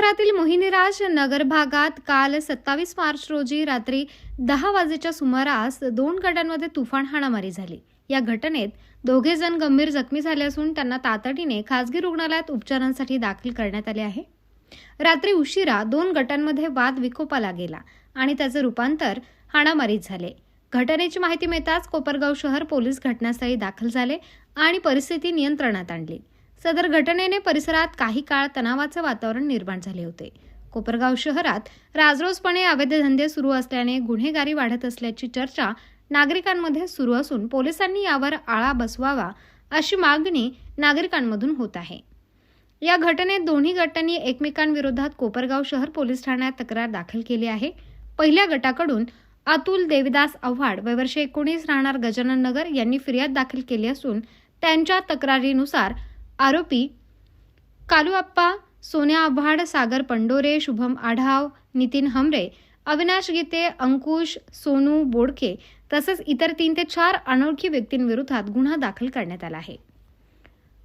शहरातील मोहिनीराज नगर भागात काल सत्तावीस मार्च रोजी रात्री दहा वाजेच्या सुमारास दोन गटांमध्ये तुफान हाणामारी झाली. या घटनेत दोघे जण गंभीर जखमी झाले असून त्यांना तातडीने खासगी रुग्णालयात उपचारांसाठी दाखल करण्यात आले आहे. रात्री उशिरा दोन गटांमध्ये वाद विकोपाला गेला आणि त्याचे रूपांतर हाणामारीत झाले. घटनेची माहिती मिळताच कोपरगाव शहर पोलीस घटनास्थळी दाखल झाले आणि परिस्थिती नियंत्रणात आणली. सदर घटनेने परिसरात काही काळ तणावाचे वातावरण निर्माण झाले होते. कोपरगाव शहरात राजरोसपणे अवैध धंदे सुरू असल्याने गुन्हेगारी वाढत असल्याची चर्चा नागरिकांमध्ये सुरू असून पोलिसांनी यावर आळा बसवावा अशी मागणी नागरिकांमधून होत आहे. या घटनेत दोन्ही गटांनी एकमेकांविरोधात कोपरगाव शहर पोलीस ठाण्यात तक्रार दाखल केली आहे. पहिल्या गटाकडून अतुल देविदास आव्हाड वयवर्ष एकोणीस राहणार गजानन नगर यांनी फिर्याद दाखल केली असून त्यांच्या तक्रारीनुसार आरोपी कालूआप्पा सोन्या आव्हाड सागर पंडोरे शुभम आढाव नितीन हमरे अविनाश गीते अंकुश सोनू बोडके तसंच इतर तीन ते चार अनोळखी व्यक्तींविरोधात गुन्हा दाखल करण्यात आला आहे.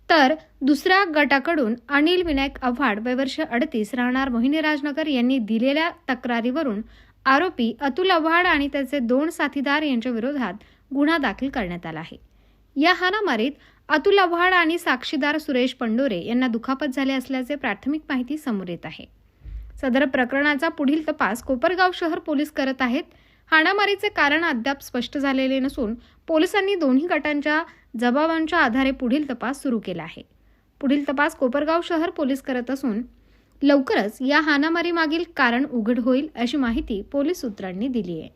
तर दुसऱ्या गटाकडून अनिल विनायक आव्हाड वयवर्ष अडतीस राहणार मोहिनीराजनगर यांनी दिलेल्या तक्रारीवरून आरोपी अतुल आव्हाड आणि त्याचे दोन साथीदार यांच्या विरोधात गुन्हा दाखल करण्यात आला आहे. या हाणामारीत अतुल आव्हाड आणि साक्षीदार सुरेश पंडोरे यांना दुखापत झाले असल्याचे प्राथमिक माहिती समोर येत आहे. सदर प्रकरणाचा पुढील तपास कोपरगाव शहर पोलीस करत आहेत. हाणामारीचे कारण अद्याप स्पष्ट झालेले नसून पोलिसांनी दोन्ही गटांच्या जबाबांच्या आधारे पुढील तपास सुरू केला आहे. पुढील तपास कोपरगाव शहर पोलीस करत असून लवकरच या हाणामारीमागील कारण उघड होईल अशी माहिती पोलीस सूत्रांनी दिली आहे.